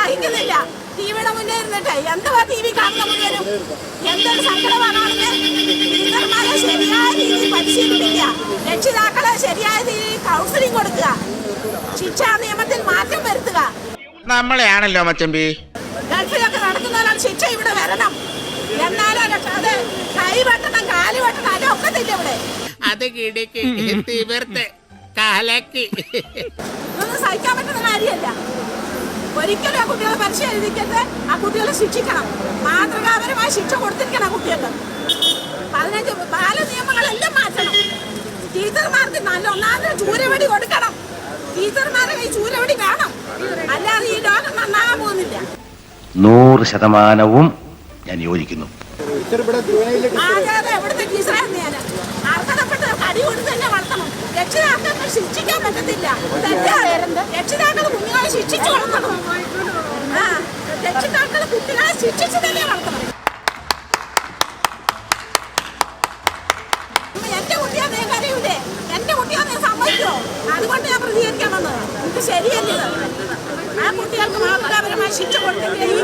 സഹിക്കുന്നില്ല. ടിവിയുടെ മുന്നേ ഇരുന്നിട്ട് എന്തുവാ ടി വി കാണുന്ന മുഴുവനും? എന്തൊരു സങ്കടമാണ് കാണുന്നത് ടീച്ചർമാരെ ശരിയായ രീതിയിൽ പരിശീലിപ്പിക്കുക. രക്ഷിതാക്കളെ ശരിയായ രീതിയിൽ കൗൺസിലിംഗ് കൊടുക്കുക. ശിക്ഷാ നിയമത്തിൽ മാറ്റം വരുത്തുക. നമ്മളെയാണല്ലോ മച്ചമ്പി ഗൾഫിലൊക്കെ നടക്കുന്നവരാണ് ശിക്ഷ ഇവിടെ വരണം. എന്നാലും അത് കൈ വെട്ടണം കാൽ വെട്ടണം അതൊക്കത്തില്ല ഇവിടെ. അത് കിടക്ക് തീവർത്ത് കാലക്ക്. ഇതൊന്നും സഹിക്കാൻ പറ്റുന്ന കാര്യമല്ല. ഒരിക്കലും ആ കുട്ടികളെ പരിശീലിക്കരുത് ആ കുട്ടികളെ ശിക്ഷിക്കണം. മാതൃകാപരമായ ശിക്ഷ കൊടുത്തിരിക്കണം ആ കുട്ടികൾക്ക്. പതിനഞ്ച് ബാല നിയമങ്ങളെല്ലാം മാറ്റണം. ടീച്ചർമാർക്ക് നല്ല ഒന്നാമത് ചൂരവടി കൊടുക്കണം. ടീച്ചർമാരെ ഈ ചൂരവടി വേണം അല്ലാതെ ഈ ലോകം നന്നാകാൻ പോകുന്നില്ല. നൂറ് ശതമാനവും ഞാൻ യോജിക്കുന്നു. എവിടുത്തെ ടീച്ചറായിരുന്നു ഞാൻ അർഹതപ്പെട്ട കടി കൊടുത്ത് തന്നെ വളർത്തണം. രക്ഷിതാക്കൾക്ക് ശിക്ഷിക്കാൻ പറ്റത്തില്ല. രക്ഷിതാക്കൾ ശിക്ഷിച്ച് വളർത്തണം ആ രക്ഷിതാക്കൾ കുട്ടികളെ ശിക്ഷിച്ച് തന്നെ വളർത്തണം എന്റെ കുട്ടിയെ നീ കരയൂലേ? എന്റെ കുട്ടിയെ നീ സമ്മതിക്കോ? അതുകൊണ്ട് ഞാൻ പ്രതികരിക്കാൻ വന്നത്. എനിക്ക് ശരിയല്ലേ? ആ കുട്ടികൾക്ക് മാതൃകാപരമായ ശിക്ഷ കൊടുത്തെങ്കിലേ ഈ